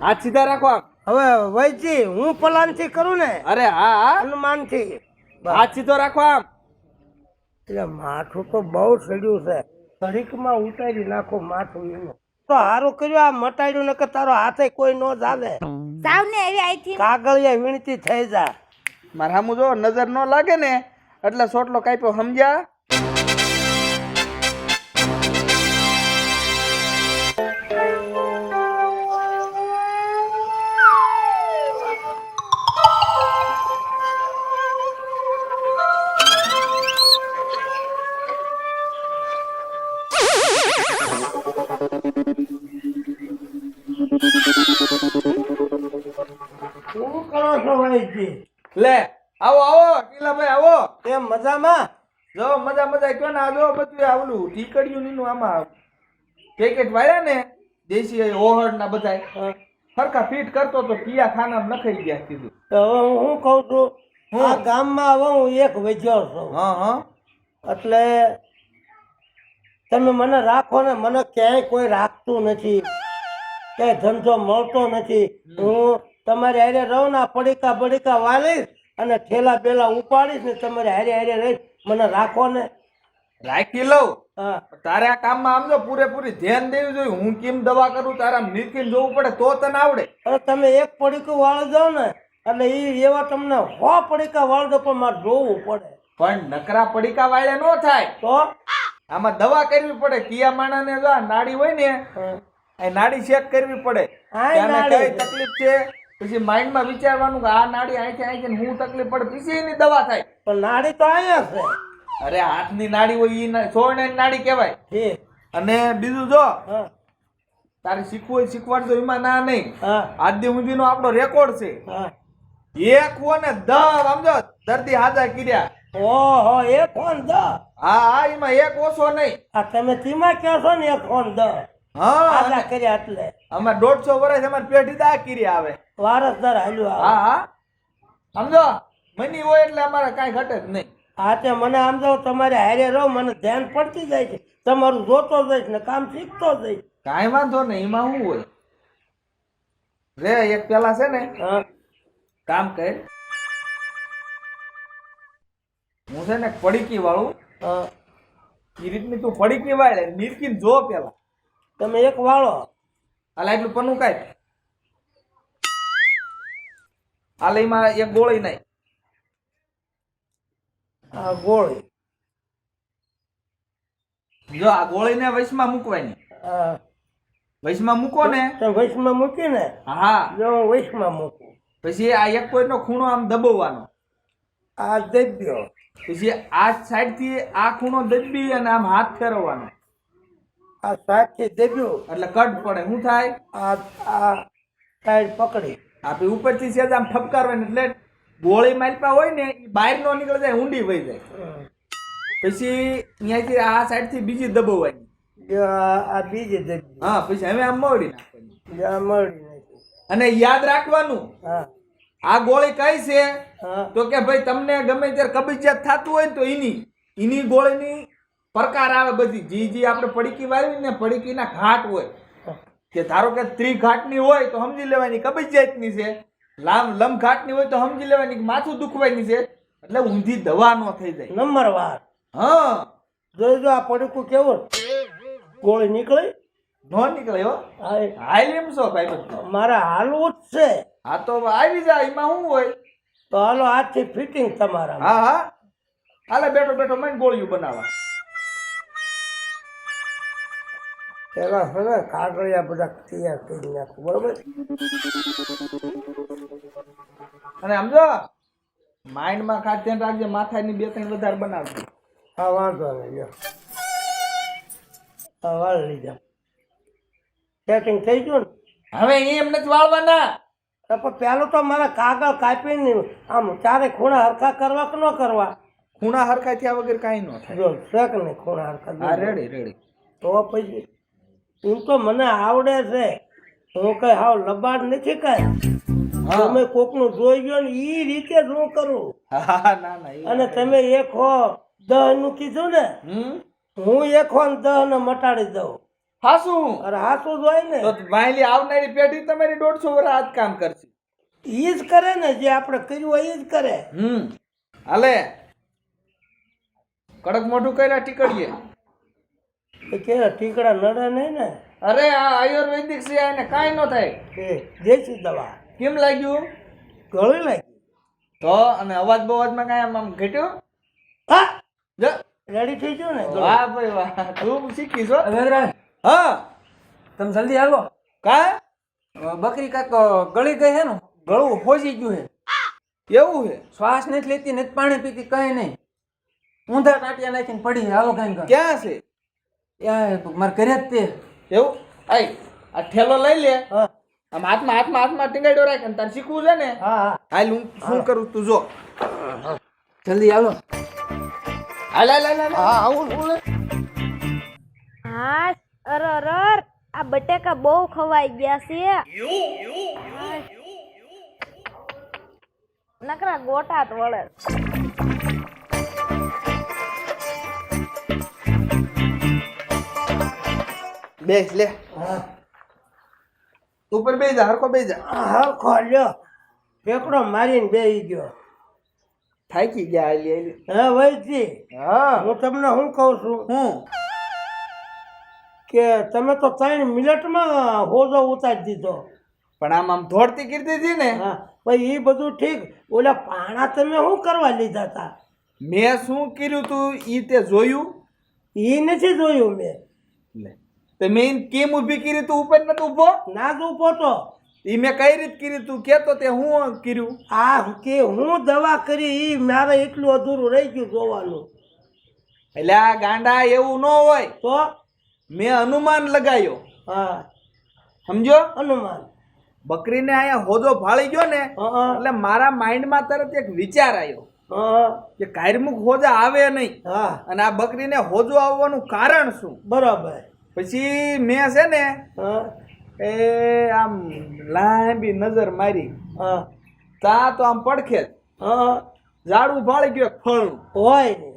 હાથ સીધા રાખો હવે વૈજી હું પલાનથી કરું ને? અરે હા હનુમાનથી હાથ સીધો રાખો આમ. એટલે માથું તો બહુ સડ્યું છે. ઘડીકમાં ઉતારી નાખો માથું એનું. તો હારું કર્યું આ મટાડ્યું ને કે તારો હાથે કોઈ ન ચાલે સાવ ને એવી આઈથી કાગળિયા વીણતી થઈ જા. મારે સામું જો નજર ન લાગે ને એટલે સોટલો કાપ્યો સમજ્યા? વૈજી લે આવો આવો કિલાભાઈ આવો. કેમ મજામાં? જો મજા મજા કયો ને આ જો બધું આવલું ટીકડ્યું નીનું આમાં પેકેટ વાળ્યા ને દેશી ઓહડ ના બધા સરખા ફીટ કરતો તો પિયા ખાનામાં નખાઈ ગયા કીધું. તો હવે હું કહું છું? આ ગામમાં હવે હું એક વૈજ્યો છું. હા હા. એટલે તમે મને રાખો ને મને ક્યાંય કોઈ રાખતું નથી. ક્યાંય ધંધો મળતો નથી. હું તમારી હારે રહું ને પડીકા બડીકા વાલીશ અને ઠેલા પેલા ઉપાડીશ ને તમારે હારે હારે રહીશ. મને રાખો ને. રાખી લઉં? તારે આ કામમાં આમ જો પૂરેપૂરી ધ્યાન દેવું જોઈએ. હું કેમ દવા કરું? તારા નીકળીને જોવું પડે તો તને આવડે. અરે તમે એક પડીકું વાળી દો ને એટલે એ એવા તમને હો પડીકા વાળી દો પણ મારે જોવું પડે. પણ નકરા પડીકા વાળે નો થાય. તો? આમાં દવા કરવી પડે. કિયા માણાને જો નાડી હોય ને એ નાડી ચેક કરવી પડે. તકલીફ છે? પછી માઇન્ડમાં વિચારવાનું કે આ નાડી અહીંથી અહીંથી હું તકલીફ પડે પછી એની દવા થાય. પણ નાડી તો અહીંયા છે. અરે હાથની નાડી હોય ઈ ના- સોળને નાડી કહેવાય. અને બીજું જો તારે શીખવું હોય શીખવાડજો એમાં ના નહીં. આદ્ય સુધીનો આપણો રેકોર્ડ છે. એક ને દહ સમજો દર્દી હાજર કર્યા. ઓહો એ ફોન દ હા હા એમાં એક ઓછો નહીં. આ તમે ધીમા કહો છો ને એક ફોન દ હા કર્યા એટલે. અમારે દોઢસો વર્ષ અમારે પેઢી દા કરી આવે. વારસદાર હાલ્યું હા આવે. હા સમજો? મની હોય એટલે અમારે કાંઈ ઘટે જ નહીં. હા તે મને આમ તમારે હારે રહો મને ધ્યાન પડતી જાય છે. તમારું જોતો જઈશ ને કામ શીખતો જઈશ કાંઈ વાંધો નહીં એમાં શું હોય? રે એક પેલા છે ને હા. કામ કર. હું છે ને પડીકી વાળું. હા. એ રીતની તું પડીકી વાળે મિરકી જો પેલા. તમે એક વાળો. હાલ એટલું પન્નું કાઢ. હાલ એમાં એક ગોળી નહીં આ ગોળી. જો આ ગોળીને વૈશમાં મૂકવાની. વૈશમાં મૂકો ને. તમે વૈશમાં મૂકીને? હા. જો વૈશમાં મૂકું. પછી આ એક કોઈનો ખૂણો આમ દબાવવાનો. આ દબ્યો. પછી આ સાઈડથી આ ખૂણો દબી અને આમ હાથ ફેરવવાનો. આ સાથી દબ્યું. એટલે કટ પડે. શું થાય? આ આ સાઈડ પકડી. આપણે ઉપરથી સેજ આમ ઠપકારવાની એટલે ગોળી માલપા હોય ને એ બહાર નો નીકળે જાય ઊંડી વહી જાય. પછી અહીંયાથી આ સાઈડથી બીજી દબાવવાની. આ બીજી દબ્યું હા પછી હવે આમ મળી નાખવાની. મળી અને યાદ રાખવાનું હા. આ ગોળી કઈ છે? તો કે ભાઈ તમને ગમે ત્યારે કબજિયાત થતું હોય ને તો એની એની ગોળીની પ્રકાર આવે બધી. જી જી આપણે પડીકી વાવી ને પડીકીના ઘાટ હોય. કે ધારો કે ત્રી ઘાટની હોય તો સમજી લેવાની કબજિયાતની છે. લામ લંબ ઘાટની હોય તો સમજી લેવાની માથું દુખવાની છે. એટલે ઊંધી દવા ન થઈ જાય. નંબર વાર. હા. જોઈજો આ પડીકું કેવું? ગોળી નીકળી? નો નીકળે હો. હાલ એમ છો ભાઈ મારે હાલવું જ છે. હા તો આવી જાય એમાં શું હોય? તો હાલો આજથી ફિટિંગ તમારા હા હા. હાલે બેઠો બેઠો મને ગોળીયું બનાવવા. પેલા છે ને કાગળિયા બધા તૈયાર કરી નાખું બરોબર? અને સમજો માઇન્ડમાં ખાસ ધ્યાન રાખજે માથાની બે ત્રણ વધારે બનાવજો. હા વાંધો નહીં જો હા વાળ લીધા. સેટિંગ થઈ ગયું ને? હવે એમ નથી વાળવાના. તો પણ પેલું તો મારે કાગળ કાપીને આમ ચારે ખૂણા હરખા કરવા કે ન કરવા? ખૂણા હરખા થયા વગર કાંઈ ન થાય. જો શેક ને ખૂણા હરખા. Ready ready. તો પછી એમ તો મને આવડે છે. હું કઈ હાવ લબાડ નથી કઈ. તમે કોકનું જોઈ ગયો ને એ રીતે જ હું કરું. અને તમે એક હો દહનું કીધું ને હું એક હો દહ ને મટાડી દઉં. હાસું અરે હાસું જોઈ ને. તો વાયલી આવનારી પેઢી તમારી દોઢસો વર્ષ આ જ કામ કરશે. ઈ જ કરે ને જે આપણે કર્યું હોય ઈ જ કરે. હમ. હાલે. કડક મોઢું કર્યા ટીકડીએ. એ કે ટીકડા નડે નહીં ને. અરે આ આયુર્વેદિક છે એને કાંઈ ન થાય. કે દેશી દવા. કેમ લાગ્યું? ગળી લાગ્યું તો અને અવાજ બવાજમાં કાંઈ આમ આમ ઘટ્યો? હા. જો. રેડી થઈ ગયો ને? વાહ ભાઈ વાહ. તું શીખી છો હા. તમે જલ્દી હાલો. કા? બકરી કાંક ગળી ગઈ હે ને? ગળું ફોજી ગયું હે. એવું છે શ્વાસ નથી લેતી નથી પાણી પીતી કઈ નહીં. ઊંધા ટાટિયા નાખીને પડી હાલો કઈ કઈ. ક્યાં છે? મારે કર્યા જ તે. એવું? આય આ ઠેલો લઈ લે. હા. આમ હાથમાં હાથમાં હાથમાં ટીંગાડ્યો રાખ અને તારે શીખવું છે ને? હા હા. હાલ હું શું કરું તું જો. જલ્દી હાલો. હાલ હાલ હાલ. હા આવું શું હા અર અર અર. આ બટેકા બહુ ખવાઈ ગયા છે. નકરા ગોટા જ વળે. બેસ લે. હા. ઉપર બે જા હરકો બે જા હા લ્યો. ફેકડો મારીને બેસી ગયો. થાકી ગયા હાલી હા વૈજી હા. હું તમને શું કહું છું? હું? કે તમે તો ત્રણ મિનિટમાં હોજો ઉતારી દીધો. પણ આમ આમ ધોડતી કીધી હતી ને? હા પછી એ બધું ઠીક. ઓલા પાણા તમે શું કરવા લીધા હતા મેં શું કર્યું તું? એ તે જોયું? એ નથી જોયું મેં. લે તે મેં કેમ ઊભી કરી તું ઉપર નતો ઊભો ના જ ઊભો તો. એ મેં કઈ રીત કરી તું? કેતો તે હું કર્યું? આ કે હું દવા કરી એ મારે એટલું અધૂરું રહી ગયું જોવાનું. એટલે આ ગાંડા એવું ન હોય. તો? મેં અનુમાન લગાયો. હા. સમજો? અનુમાન. બકરીને અહીંયા હોદો ફાળી ગયો ને હા એટલે મારા માઇન્ડમાં તરત એક વિચાર આવ્યો હા. કે કાયરમુખ હોજા આવે નહીં. હા. અને આ બકરીને હોજો આવવાનું કારણ શું? બરાબર. પછી મેં છે ને હા. એ આમ લાંબી નજર મારી. હા. તા તો આમ પડખે જ. હા. ઝાડું ફાળી ગયું ફળ હોય ને.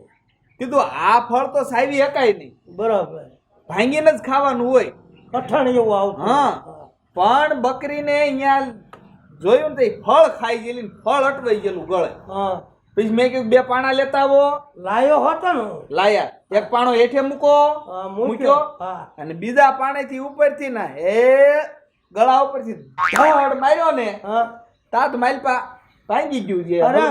કીધું આ ફળ તો સાવી શકાય નહીં. બરાબર. ભાંગીને જ ખાવાનું હોય. કઠણ એવું આવું હા. પણ બકરીને અહીંયા જોયું ને તો ફળ ખાઈ ગયેલી ને ફળ અટવાઈ ગયેલું ગળે. હા. પછી મેં કીધું બે પાણા લેતા આવો. લાયો હતો ને લાયા. એક પાણો હેઠે મૂકો મૂક્યો. અને બીજા પાણેથી ઉપરથી ના એ ગળા ઉપરથી ધડ માર્યો ને હા. તાત માલપા ભાંગી ગયું છે. અરે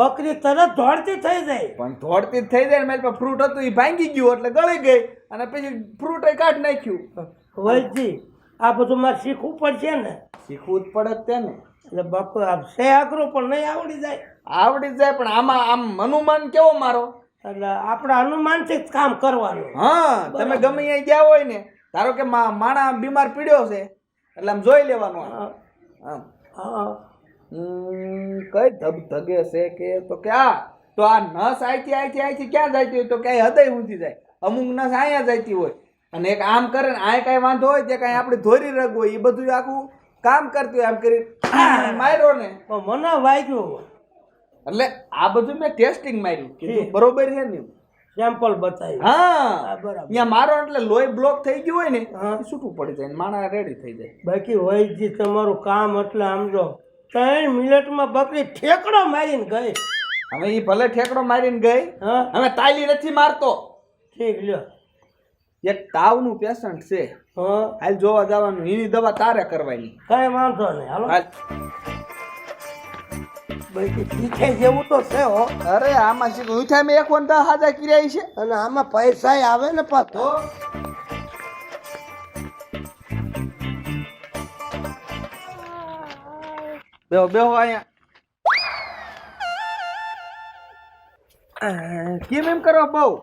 બકરી તરત ધોડતી થઈ જાય. પણ ધોડતી જ થઈ જાય ને મારી ફ્રૂટ હતું એ ભાંગી ગયું એટલે ગળી ગઈ. અને પછી ફ્રૂટ કાઢ નાખ્યું. વૈજી આ બધું મારે શીખવું પડશે ને. શીખવું જ પડે તેને એટલે બકો આમ સે અઘરું પણ નહીં આવડી જાય. આવડી જાય પણ આમાં આમ અનુમાન કેવો મારો? એટલે આપણે અનુમાનથી જ કામ કરવાનું. હા તમે ગમે અહીંયા ગયા હોય ને ધારો કે મા- માણા બીમાર પીડ્યો છે એટલે આમ જોઈ લેવાનું આમ. કઈ ધબ ધગે છે કે તો કે આ તો આ નસ આઈથી આઈથી આઈથી ક્યાં જતી હોય? તો ક્યાંય હૃદય ઊંધી જાય. અમુક નસ અહીંયા જતી હોય. અને એક આમ કરે ને આ કાંઈ વાંધો હોય તે કાંઈ આપણી ધોરી રગ હોય એ બધું આખું કામ કરતી હોય આમ કરી માર્યો ને. મને વાગ્યું. એટલે આ બધું મેં ટેસ્ટિંગ માર્યું કીધું બરોબર છે ને સેમ્પલ બતાવ્યું હા. બરાબર. મારો એટલે લોહી બ્લોક થઈ ગયું હોય ને છૂટું પડી જાય માણા રેડી થઈ જાય. બાકી વૈજી તમારું કામ એટલે સમજો ત્રણ મિનિટમાં બકરી ઠેકડો મારીને ગઈ. હવે એ ભલે ઠેકડો મારીને ગઈ હા. હવે તાલી નથી મારતો. ઠીક લ્યો. એક તાવનું પેશન્ટ છે. હા. હાલ જોવા જવાનું એની દવા તારે કરવાની. કઈ વાંધો નહીં હાલો. જેવું તો છે હો. અરે આમાં મેં એક વંતા હાજા કર્યા છે. અને આમાં પૈસા આવે ને પાછો. બેહો બેહો અહીંયા. કેમ એમ કરો બહુ?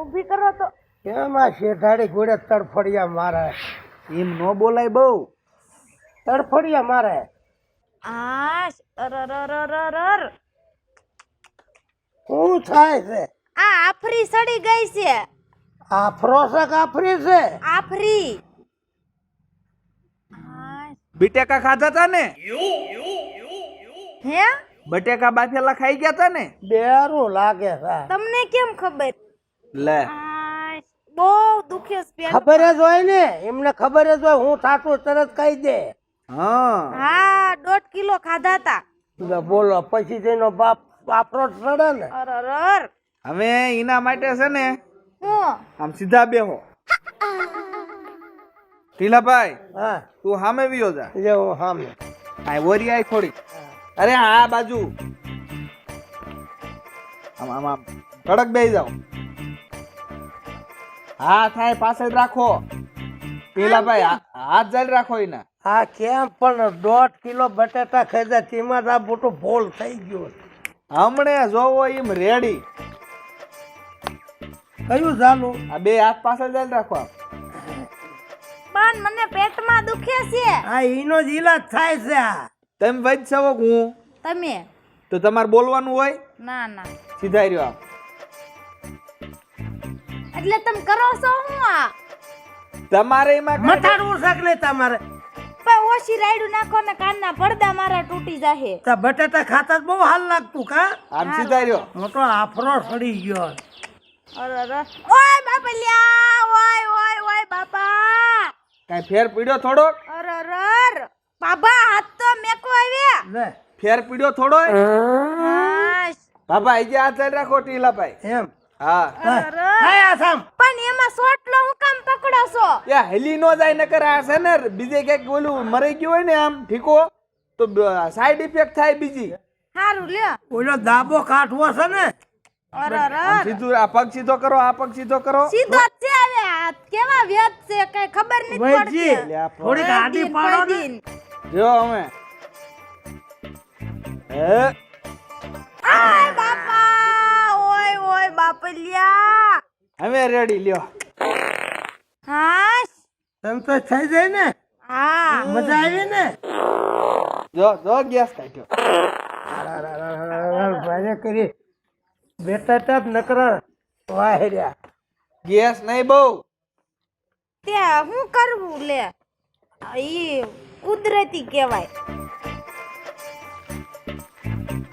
ઊભી કરો તો. કેમ આ શેઠાડી ઘોડે તડફડિયા મારે. એમ ન બોલાય બહુ. તડફડિયા મારે. આશ અર અર અર અર અર અર. શું થાય છે? આ આફરી સડી ગઈ છે. આફરો છે કાફરી છે? આફરી. બટેકા ખાધા તા ને? હે? બટેકા બાફેલા ખાઈ ગયા તા ને? બેરું લાગે છે. તમને કેમ ખબર? લે. બહુ દુખે છે ખબર જ હોય ને એમને ખબર જ હોય હું થાતું તરત કહી દે. હા. હા દોઢ કિલો ખાધા તા લે બોલો પછી તેનો બાપ આપણો રડે ને. અરર હવે એના માટે છે ને આમ સીધા બેહો ટીલાભાઈ હા. તું સામે વિયો જા. જે હું સામે આ ઓરી આય થોડી અરે આ બાજુ. આમ આમ આમ. કડક બેહી જાઓ. હા થાય પાસે રાખો. ટીલાભાઈ હા- હાથ જાળી રાખો એના આ કેમ પણ દોઢ કિલો બટેટા ખાધા તેમાં આ મોટો ભોલ થઈ ગયો હમણે જોવો એમ રેડી કયું ચાલુ આ બે હાથ પાસે જ રાખવા. પણ મને પેટમાં દુખે છે. આ ઈનો જ ઈલાજ થાય છે આ. તમે વૈદ છો હું? તમે? તો તમારે બોલવાનું હોય? ના ના. સીધા રહ્યો આમ. એટલે તમે કરો છો હું આ? તમારે એમાં મથાડવું શક નહીં તમારે. પણ ઓછી રાયડું નાખો ને કાનના પડદા મારા તૂટી જાહે. તો બટાટા ખાતા જ બહુ હાલ લાગતું કા? આમ સીધા રહ્યો. મોટો આફરો સડી ગયો. અરર ઓય બાપલિયા ઓય ઓય ઓય બાપા. કાંઈ ફેર પીડ્યો થોડો અરે અરે બાબા હાથ તો મેકો આવ્યા લે. ફેર પીડ્યો થોડો. બાબા આજે હાથ રાખો ટીલા ભાઈ એમ? હા. અરર કાંઈ આસામ સોટલો હું કામ પકડો છો? એ હેલી નો જાય નકર આ છે ને બીજે ક્યાંક ઓલું મરી ગયું હોય ને આમ ઠીકો તો સાઈડ ઇફેક્ટ થાય બીજી. હારું લ્યો. ઓલો દાબો કાઢવો છે ને? સીધું આ પગ સીધો કરો આ પગ સીધો કરો. સીધો છે હવે હાથ કેવા વ્યત છે કઈ ખબર નથી પડતી. થોડીક આડી પાડો ને. જો અમે હે? બાપા ઓય ઓય બાપલિયા હવે રેડી લ્યો. હાશ. સંતોષ થઈ જાય ને? હા. મજા આવી ને? જો જો ગેસ કાઢ્યો. ભાઈ કરી બેટા જ નકરા વાહર્યા ગેસ નહીં બહુ ત્યાં હું કરવું લે ઈ કુદરતી કહેવાય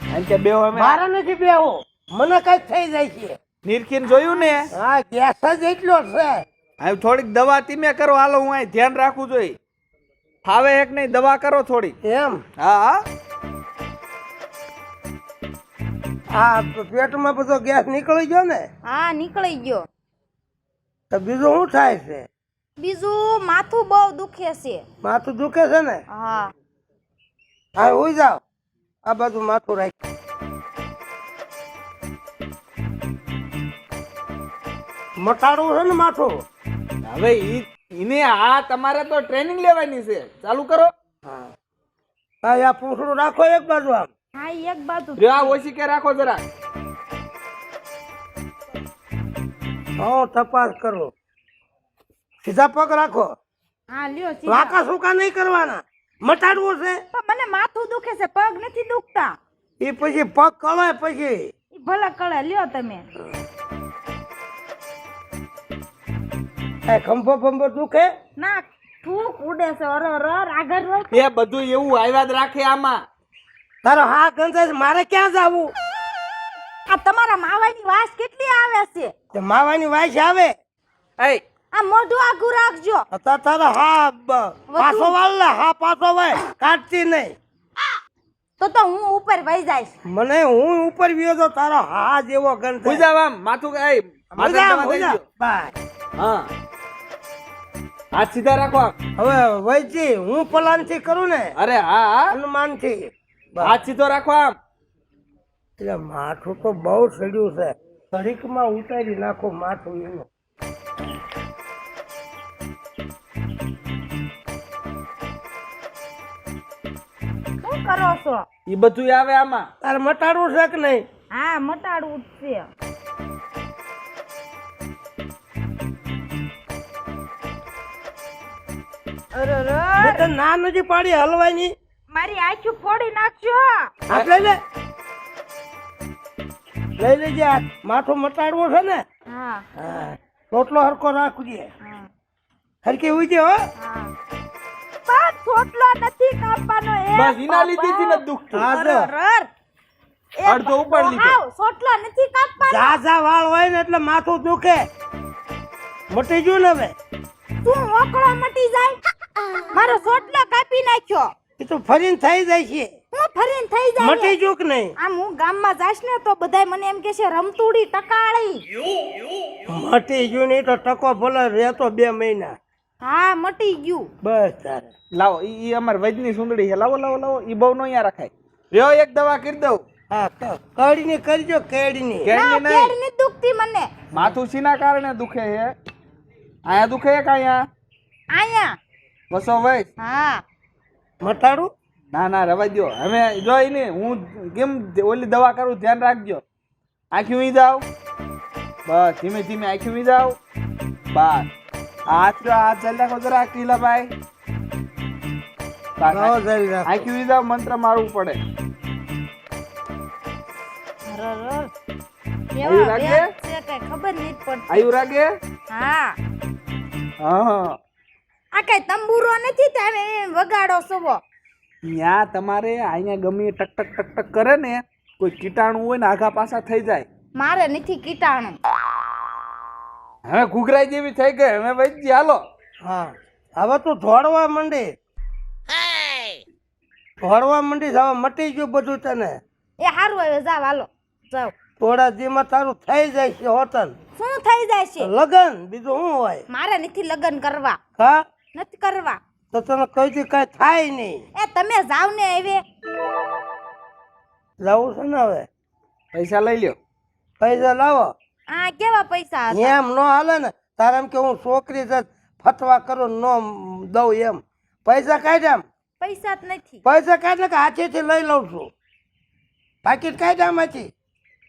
કારણ કે બે મારે નથી બેહો મને કંઈક થઈ જાય છે નિરખીન જોયું ને? હા ગેસ જ એટલો છે. હવે થોડીક દવા ધીમે કરો. હાલો હું અહીં ધ્યાન રાખવું જોઈએ ફાવે એક નહીં દવા કરો થોડી એમ? હા હા. આ પેટમાં બધો ગેસ નીકળી ગયો ને? હા નીકળી ગયો. તો બીજું શું થાય છે? બીજું માથું બહુ દુખે છે. માથું દુખે છે ને? હા. હા હોઈ જાઓ. આ બાજુ માથું રાખ. મટાડવું છે ને માથું. હવે ઈ ઈને આ તમારે તો ટ્રેનિંગ લેવાની છે. ચાલુ કરો. હા. આ પૂછડું રાખો એક બાજુ આમ. હા એક બાજુ. જો આ ઓછી કે રાખો જરા હો તપાસ કરો. સીધા પગ રાખો. હા લ્યો સીધા. વાકા સુકા નહીં કરવાના. મટાડવું છે. મને માથું દુખે છે પગ નથી દુખતા. એ પછી પગ કળે પછી. ઈ ભલે કળે લ્યો તમે. એ ખંભો ફંભો દુખે? ના થૂક ઉડે છે અરે અરે આગળ. એ બધું એવું આવ્યા જ રાખે આમાં. તારો હા છે, મારે ક્યાં જવું? આ તમારા માવાની વાસ કેટલી આવે છે? તે માવાની વાસ આવે. એ આ મોઢું આખું રાખજો. અત્યારે તારો હા પાછો વાળ લે હા પાછો વાય કાઢતી નહીં. તો તો હું ઉપર વહી જઈશ. મને હું ઉપર વિયો તો તારો હા જેવો ગંધ પૂજા આમ માથું એ માથે બાય. હા. હાથ સીધા રાખો હવે વૈજી હું પલાનથી કરું ને? અરે હા હા. હનુમાનથી હાથ સીધો રાખો આમ. એટલે માથું તો બહુ સડ્યું છે. ઘડીકમાં ઉતારી નાખો માથું એનું. કરો છો? એ બધું આવે આમાં. તારે મટાડવું છે કે નહીં? હા મટાડવું જ છે. ના નથી પાડી હલવાની. મારી આખી ફોડી નાખજો. હાથ લે. લઈ લેજે માથો મટાડવો છે ને. હા. રોટલો હરકો રાખજે. હરકી ઉજે હો. નથી કાપવાનો એ બસ એના લીધે થી નથી દુખતું. હા અડધો ઉપાડી લીધો. હાવ નથી કાપવાનો. ઝા ઝા વાળ હોય ને એટલે માથું દુખે. મટી ગયું ને હવે? તું ઓકળો મટી જાય. મારો સોટલો કાપી નાખ્યો. એ તો ફરીન થઈ જાય છે. હું ફરીન થઈ જાય. મટી જોક કે નહીં. આમ હું ગામમાં જાશ ને તો બધાય મને એમ કે છે રમતુડી ટકાળી. મટી ગયું નહીં તો ટકો ભલે રહેતો બે મહિના. હા મટી ગયું. બસ તારે. લાવો ઈ અમાર વૈજની સુંદડી છે. લાવો લાવો લાવો. ઈ બહુ નો અહીંયા રખાય. રહ્યો એક દવા કરી દઉં. હા કડીની કરજો કેડીની કેળની નહીં. કેડ દુખતી મને. માથું શીના કારણે દુખે છે. આયા દુખે કે અહીંયા? આયા વસો ભાઈ હા. મટાડું? ના ના રવા દો હવે જોઈ ને હું કેમ ઓલી દવા કરું ધ્યાન રાખજો. આંખી વી જાવ. બસ ધીમે ધીમે આંખી વી જાવ. બસ. હાથ જો હાથ જલ્દી રાખો જરા કિલા ભાઈ. આંખી વી જાવ મંત્ર મારવું પડે. ખબર નહીં પડતી. આયુ રાગે? હા. હા હા. આ કઈ તંબુરો નથી તમે વગાડો સુવો ત્યાં તમારે અહીંયા ગમે ટક ટક ટક ટક કરે ને કોઈ કીટાણુ હોય ને આઘા પાછા થઈ જાય. મારે નથી કીટાણું. હવે ઘૂઘરાઈ જેવી થઈ ગઈ. હવે વૈદ્ય હાલો. હા. હવે તું ધોડવા માંડી. ધોડવા માંડી હવે મટી ગયું બધું તને. એ સારું હવે જાવ હાલો. જાવ. થોડા દીમાં તારું થઈ જાય છે હોટલ. શું થઈ જાય છે? લગન બીજું શું હોય? મારે નથી લગ્ન કરવા. હા? નથી કરવા. તો તને કઈ દી કઈ થાય નહીં. એ તમે જાવ ને હવે. લાવું છે ને હવે? પૈસા લઈ લ્યો. પૈસા લાવો. આ કેવા પૈસા હતા? એમ ન હાલે ને તારે એમ કે હું છોકરી છે ફતવા કરું ન દઉં એમ. પૈસા કાઢ્યા પૈસા જ નથી. પૈસા કાઢે કે હાથેથી લઈ લઉં છું. પાકીટ કાઢ્યા માંથી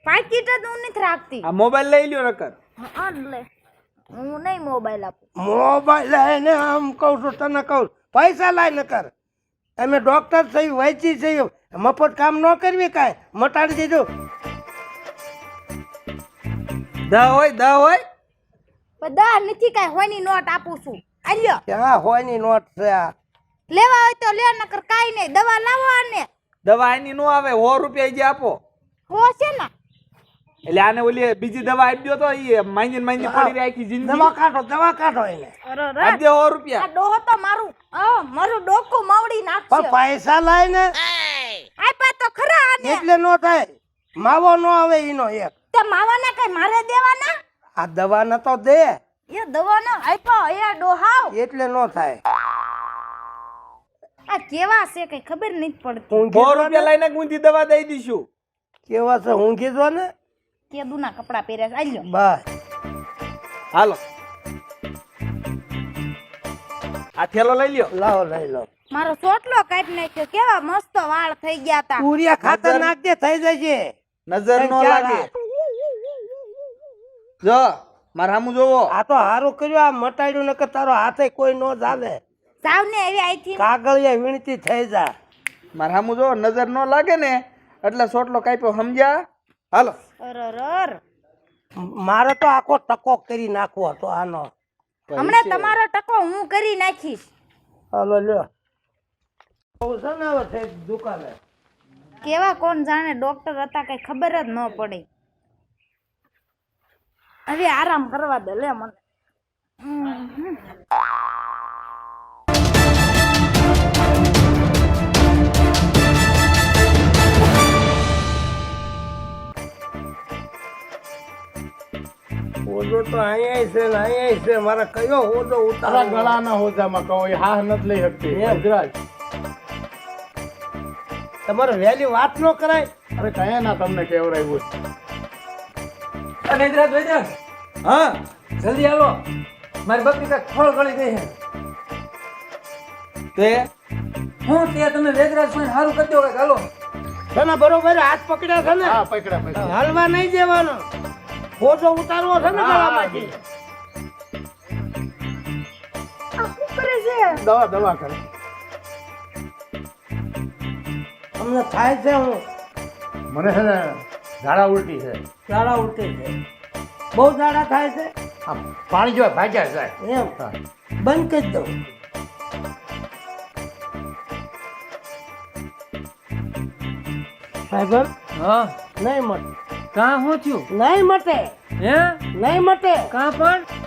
પાકીટ જ હું નથી રાખતી. આ મોબાઈલ લઈ લ્યો નકર. હા લે. હું નહીં મોબાઈલ આપું. મોબાઈલ લઈને આમ કહું છું તને કહું પૈસા લાય ન કર અમે ડોક્ટર થઈ વૈચી થઈ મફત કામ ન કરવી કાંઈ. મટાડી દેજો દહ હોય દ હોય. બધા નથી કાંઈ હોયની નોટ આપું છું. આલ્યો. ક્યાં હોયની નોટ છે આ? લેવા હોય તો લે નકર કાંઈ નહીં. દવા લાવો આને દવા એની નો આવે સો રૂપિયા જે આપો. હો છે ને? એટલે આને ઓલી બીજી દવા આપી દો તો એ માંગી માંજી પડી રહી આખી જિંદગી. દવા કાઢો દવા કાઢો એટલે અરે રે આપી દે સો આ રૂપિયા ડોહો તો મારું આ મારું ડોકું મવડી પણ પૈસા લાય ને. આપ્યા તો ખરા આને. એટલે નો થાય. માવો નો આવે ઈનો એક. તે માવાના કઈ મારે દેવાના? આ દવા ન તો દે. એ દવાનો આપ્યો એ ડોહાવ. એટલે નો થાય. આ કેવા છે કઈ ખબર નહીં પડતી. ઊંઘી સો જો રૂપિયા ને. લઈને ગુંજી દવા દઈ દઈશું. કેવા છે ઊંઘી જો ને કેદુના કપડા પહેર્યા છે. આલ્યો. બસ. હાલો. આ થેલો લઈ લ્યો. લાવો લઈ લો. મારો ચોટલો કાઢી નાખ્યો. કેવા મસ્ત વાળ થઈ ગયા તા. ઉરિયા ખાતર નાખજે થઈ જશે. નજર નો લાગે. જો મારા હામું જોવો. આ તો હારું કર્યું આ મટાડ્યું નકર તારો હાથે કોઈ નો ચાલે સાવને એવી આઈથી. કાગળિયા વીણતી થઈ જા. મારા હામું જોવો નજર નો લાગે ને એટલે ચોટલો કાપ્યો સમજ્યા? હાલો. મારો તો આખો ટકો કરી નાખવો હતો આનો. હમણાં તમારો ટકો હું કરી નાખીશ. હાલો લ્યો. દુકાને. કેવા કોણ જાણે ડોક્ટર હતા કઈ ખબર જ ન પડી. હવે આરામ કરવા દે લે મને. તો અહીંયા છે ને અહીંયા છે. મારે કયો હોજો ઉતારો ગળાના હોજામાં કહો એ હા નથી લઈ શકતી. ગુજરાત. તમારે વહેલી વાત ન કરાય. અરે કયા ના તમને કેવડાવ્યું અને ઇન્દ્રાજ વૈદ્ય હા. જલ્દી આવો. મારી બકરી કાંઈક ખોળ ગળી ગઈ છે. તે? હું તે તમે વેદરાજ છો સારું કરી દો કાંઈક હાલો. બરોબર હાથ પકડ્યા છે ને? હા પકડા પકડા હાલવા નહીં દેવાનો. હોજો ઉતારવો છે ને ગળામાંથી આ શું કરે છે? દવા દવા કરે. તમને થાય છે હું? મને છે ને ઝાડા ઉલટી છે. ઝાડા ઉલટી છે. બહુ ઝાડા થાય છે? આ પાણી જોવા ભાગ્યા જાય. એમ. બંધ કરી દઉં. સાહેબ હા. નહીં મટે કાં હું થયું? નહીં મટે હે? નહીં મટે કા પણ?